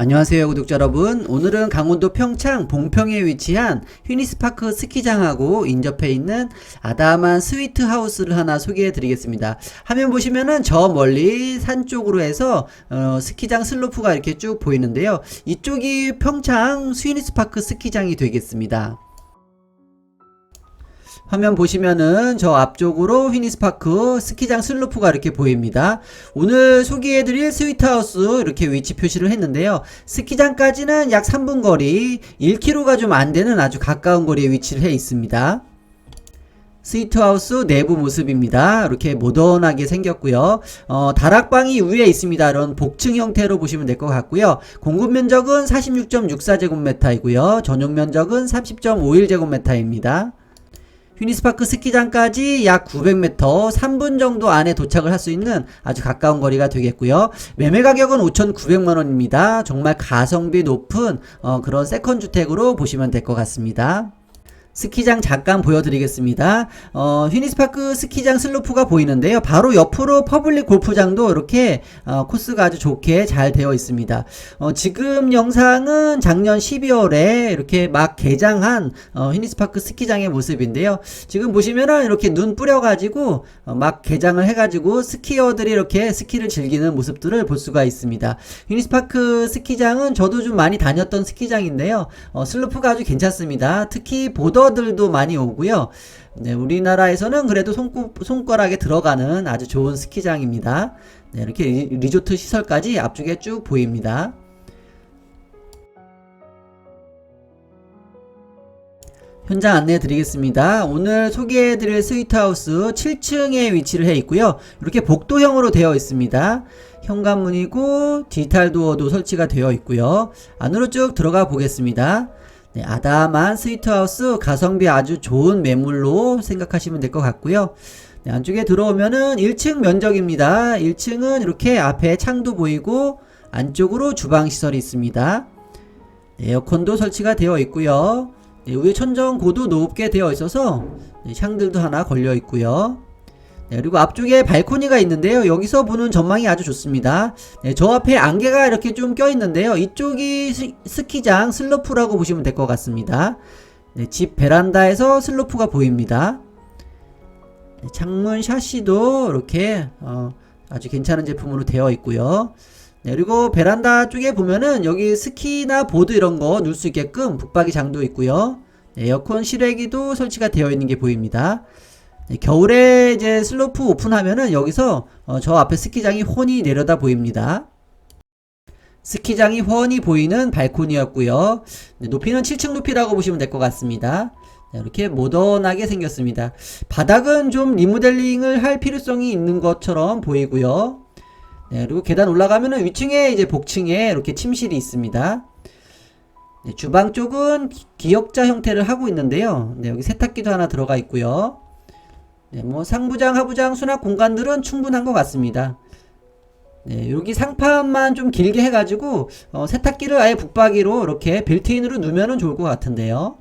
안녕하세요 구독자 여러분. 오늘은 강원도 평창 봉평에 위치한 휘니스파크 스키장하고 인접해 있는 아담한 스위트 하우스를 하나 소개해 드리겠습니다. 화면 보시면은 저 멀리 산 쪽으로 해서 어, 스키장 슬로프가 이렇게 쭉 보이는데요. 이쪽이 평창 휘니스파크 스키장이 되겠습니다 화면 보시면은 저 앞쪽으로 휘니스파크 스키장 슬로프가 이렇게 보입니다. 오늘 소개해드릴 스위트하우스 이렇게 위치 표시를 했는데요. 스키장까지는 약 3분 거리, 1km가 좀 안 되는 아주 가까운 거리에 위치를 해 있습니다. 스위트하우스 내부 모습입니다. 이렇게 모던하게 생겼고요. 어, 다락방이 위에 있습니다. 이런 복층 형태로 보시면 될 것 같고요. 공급 면적은 46.64제곱미터이고요. 전용 면적은 30.51제곱미터입니다. 휴니스파크 스키장까지 약 900m, 3분 정도 안에 도착을 할 수 있는 아주 가까운 거리가 되겠고요. 매매 가격은 5,900만 원입니다. 정말 가성비 높은 어, 그런 세컨 주택으로 보시면 될 것 같습니다. 스키장 잠깐 보여드리겠습니다. 어, 휘니스파크 스키장 슬로프가 보이는데요. 바로 옆으로 퍼블릭 골프장도 이렇게 어, 코스가 아주 좋게 잘 되어 있습니다. 어, 지금 영상은 작년 12월에 이렇게 막 개장한 어, 휘니스파크 스키장의 모습인데요. 지금 보시면은 이렇게 눈 뿌려가지고 어, 막 개장을 해가지고 스키어들이 이렇게 스키를 즐기는 모습들을 볼 수가 있습니다. 휘니스파크 스키장은 저도 좀 많이 다녔던 스키장인데요. 어, 슬로프가 아주 괜찮습니다. 특히 보더 들도 많이 오고요. 네, 우리나라에서는 그래도 손고, 손가락에 들어가는 아주 좋은 스키장입니다. 네, 이렇게 리, 리조트 시설까지 앞쪽에 쭉 보입니다. 현장 안내해 드리겠습니다. 오늘 소개해 드릴 스위트하우스 7층에 위치를 해 있고요. 이렇게 복도형으로 되어 있습니다. 현관문이고 디지털 도어도 설치가 되어 있고요. 안으로 쭉 들어가 보겠습니다. 네, 아담한 스위트하우스 가성비 아주 좋은 매물로 생각하시면 될 것 같고요. 네, 안쪽에 들어오면은 1층 면적입니다. 1층은 이렇게 앞에 창도 보이고 안쪽으로 주방 시설이 있습니다. 네, 에어컨도 설치가 되어 있고요. 네, 위에 천정 고도 높게 되어 있어서 네, 창들도 하나 걸려 있고요. 네, 그리고 앞쪽에 발코니가 있는데요. 여기서 보는 전망이 아주 좋습니다. 네, 저 앞에 안개가 이렇게 좀 껴 있는데요. 이쪽이 스, 스키장 슬로프라고 보시면 될 것 같습니다. 네, 집 베란다에서 슬로프가 보입니다. 네, 창문 샤시도 이렇게 어, 아주 괜찮은 제품으로 되어 있고요. 네, 그리고 베란다 쪽에 보면은 여기 스키나 보드 이런 거 놓을 수 있게끔 북박이 장도 있고요. 네, 에어컨 실외기도 설치가 되어 있는 게 보입니다. 네, 겨울에 이제 슬로프 오픈하면은 여기서 어, 저 앞에 스키장이 훤히 내려다 보입니다. 스키장이 훤히 보이는 발코니였고요. 네, 높이는 7층 높이라고 보시면 될 것 같습니다. 네, 이렇게 모던하게 생겼습니다. 바닥은 좀 리모델링을 할 필요성이 있는 것처럼 보이고요. 네, 그리고 계단 올라가면은 위층에 이제 복층에 이렇게 침실이 있습니다. 네, 주방 쪽은 기- 기역자 형태를 하고 있는데요. 네, 여기 세탁기도 하나 들어가 있고요. 네, 뭐 상부장, 하부장, 수납 공간들은 충분한 것 같습니다. 네, 여기 상판만 좀 길게 해가지고 어, 세탁기를 아예 붙박이로 이렇게 빌트인으로 누면은 좋을 것 같은데요.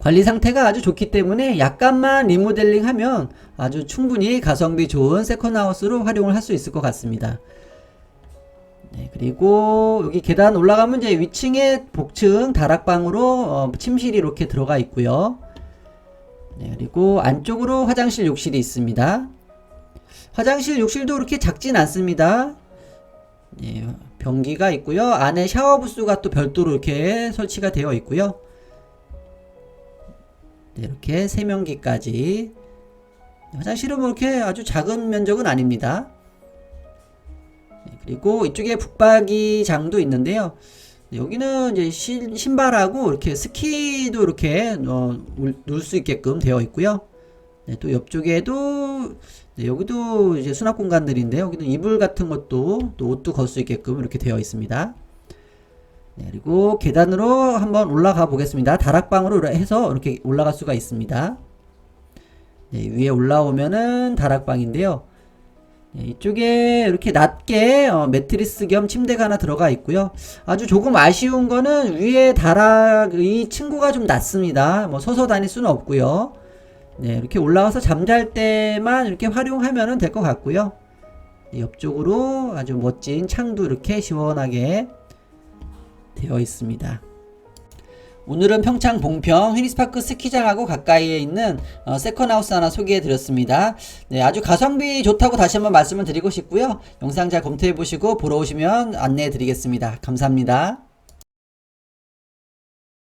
관리 상태가 아주 좋기 때문에 약간만 리모델링 하면 아주 충분히 가성비 좋은 세컨하우스로 활용을 할 수 있을 것 같습니다. 네, 그리고 여기 계단 올라가면 이제 위층에 복층 다락방으로 어, 침실이 이렇게 들어가 있고요. 네, 그리고 안쪽으로 화장실 욕실이 있습니다. 화장실 욕실도 그렇게 작진 않습니다. 네, 변기가 있고요. 안에 샤워 부스가 또 별도로 이렇게 설치가 되어 있고요. 네, 이렇게 세면기까지 화장실은 뭐 이렇게 아주 작은 면적은 아닙니다. 네, 그리고 이쪽에 북박이 장도 있는데요. 네, 여기는 이제 신, 신발하고 이렇게 스키도 이렇게 어, 울- 놓을 수 있게끔 되어 있고요. 네, 또 옆쪽에도 네, 여기도 이제 수납 공간들인데 여기는 이불 같은 것도 또 옷도 걸 수 있게끔 이렇게 되어 있습니다. 네, 그리고 계단으로 한번 올라가 보겠습니다. 다락방으로 해서 이렇게 올라갈 수가 있습니다. 네, 위에 올라오면은 다락방인데요. 네, 이쪽에 이렇게 낮게 어, 매트리스 겸 침대가 하나 들어가 있고요. 아주 조금 아쉬운 거는 위에 다락 이 층고가 좀 낮습니다. 뭐 서서 다닐 수는 없고요. 네, 이렇게 올라와서 잠잘 때만 이렇게 활용하면 될 것 같고요. 네, 옆쪽으로 아주 멋진 창도 이렇게 시원하게 되어 있습니다. 오늘은 평창 봉평 휘니스파크 스키장하고 가까이에 있는 어, 세컨하우스 하나 소개해 드렸습니다. 네, 아주 가성비 좋다고 다시 한번 말씀을 드리고 싶고요. 영상 잘 검토해 보시고 보러 오시면 안내해 드리겠습니다. 감사합니다.